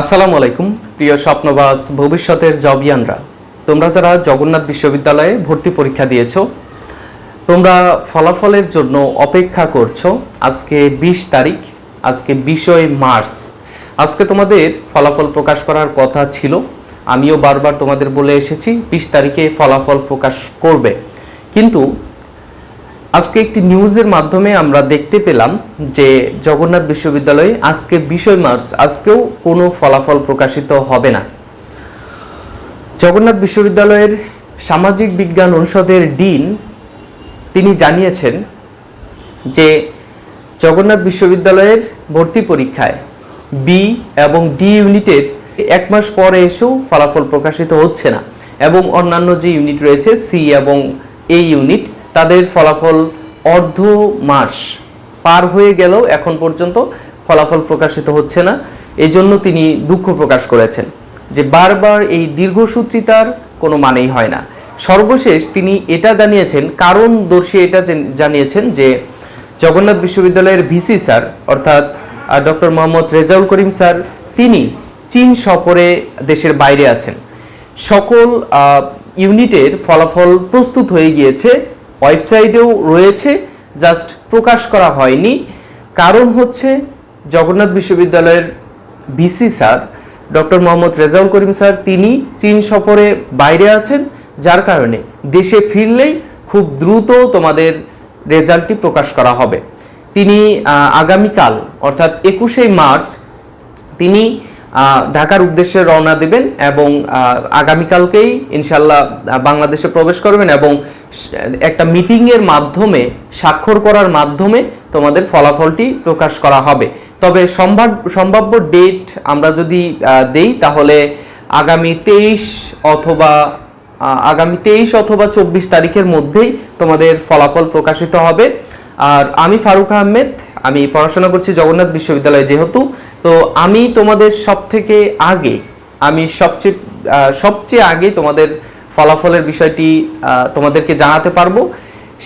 আসসালামু আলাইকুম, প্রিয় স্বপ্নবাস ভবিষ্যতের জবিয়ানরা। তোমরা যারা জগন্নাথ বিশ্ববিদ্যালয়ে ভর্তি পরীক্ষা দিয়েছ, তোমরা ফলাফলের জন্য অপেক্ষা করছ। আজকে বিশ তারিখ, আজকে বিশই মার্চ। আজকে তোমাদের ফলাফল প্রকাশ করার কথা ছিল। আমিও বারবার তোমাদের বলে এসেছি, বিশ তারিখে ফলাফল প্রকাশ করবে। কিন্তু আজকে একটি নিউজের মাধ্যমে আমরা দেখতে পেলাম যে জগন্নাথ বিশ্ববিদ্যালয়ে আজকে বিশই মার্চ, আজকেও কোনো ফলাফল প্রকাশিত হবে না। জগন্নাথ বিশ্ববিদ্যালয়ের সামাজিক বিজ্ঞান অনুষদের ডিন তিনি জানিয়েছেন যে জগন্নাথ বিশ্ববিদ্যালয়ের ভর্তি পরীক্ষায় বি এবং ডি ইউনিটের এক মাস পরে এসেও ফলাফল প্রকাশিত হচ্ছে না এবং অন্যান্য যে ইউনিট রয়েছে, সি এবং এ ইউনিট তাদের ফলাফল অর্ধ মাস পার হয়ে গেলেও এখন পর্যন্ত ফলাফল প্রকাশিত হচ্ছে না। এই জন্য তিনি দুঃখ প্রকাশ করেছেন যে বারবার এই দীর্ঘসূত্রিতার কোনো মানেই হয় না। সর্বশেষ তিনি এটা জানিয়েছেন, কারণ দর্শী এটা জানিয়েছেন যে জগন্নাথ বিশ্ববিদ্যালয়ের ভিসি স্যার অর্থাৎ ডক্টর মোহাম্মদ রেজাউল করিম স্যার, তিনি চীন সফরে দেশের বাইরে আছেন। সকল ইউনিটের ফলাফল প্রস্তুত হয়ে গিয়েছে ওয়েবসাইটেও রয়েছে, জাস্ট প্রকাশ করা হয়নি। কারণ হচ্ছে জগন্নাথ বিশ্ববিদ্যালয়ের VC sir, doctor Mohammad Rezaul Karim sir, তিনি চীন সফরে বাইরে আছেন, যার কারণে দেশে ফিরলেই খুব দ্রুত তোমাদের রেজাল্টটি প্রকাশ করা হবে। তিনি আগামীকাল, অর্থাৎ একুশে মার্চ, তিনি ঢাকার উদ্দেশ্যে রওনা দেবেন এবং আগামীকালকেই ইনশাল্লাহ বাংলাদেশে প্রবেশ করবেন এবং একটা মিটিংয়ের মাধ্যমে, স্বাক্ষর করার মাধ্যমে তোমাদের ফলাফলটি প্রকাশ করা হবে। তবে সম্ভাব, সম্ভাব্য ডেট আমরা যদি দেই তাহলে আগামী তেইশ অথবা আগামী তেইশ অথবা চব্বিশ তারিখের মধ্যেই তোমাদের ফলাফল প্রকাশিত হবে। আর আমি ফারুক আহমেদ, আমি পড়াশোনা করছি জগন্নাথ বিশ্ববিদ্যালয়ে যেহেতু তো আমি তোমাদের সব থেকে আগে, আমি সবচেয়ে সবচেয়ে আগে তোমাদের ফলাফলের বিষয়টি তোমাদেরকে জানাতে পারব।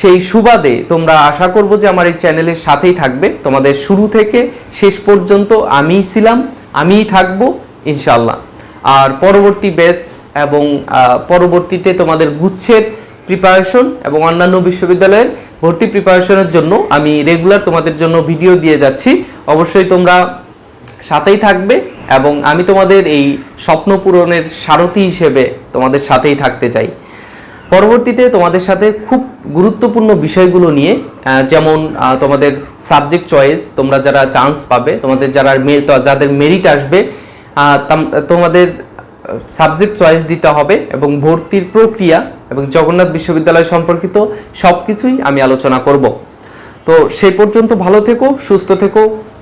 সেই সুবাদে তোমরা আশা করব যে আমার এই চ্যানেলের সাথেই থাকবে। তোমাদের শুরু থেকে শেষ পর্যন্ত আমিই ছিলাম, আমিই থাকব ইনশাল্লাহ আর পরবর্তী ব্যাচ এবং পরবর্তীতে তোমাদের গুচ্ছের প্রিপারেশন এবং অন্যান্য বিশ্ববিদ্যালয়ের ভর্তি প্রিপারেশনের জন্য আমি রেগুলার তোমাদের জন্য ভিডিও দিয়ে যাচ্ছি। অবশ্যই তোমরা সাথেই থাকবে এবং আমি তোমাদের এই স্বপ্ন পূরণের সারথি হিসেবে তোমাদের সাথেই থাকতে চাই। পরবর্তীতে তোমাদের সাথে খুব গুরুত্বপূর্ণ বিষয়গুলো নিয়ে যেমন তোমাদের সাবজেক্ট চয়েস তোমরা যারা চান্স পাবে, তোমাদের যারা যাদের মেরিট আসবে তোমাদের সাবজেক্ট চয়েস দিতে হবে এবং ভর্তির প্রক্রিয়া এবং জগন্নাথ বিশ্ববিদ্যালয় সম্পর্কিত সব কিছুই আমি আলোচনা করব। তো সেই পর্যন্ত ভালো থেকো, সুস্থ থেকো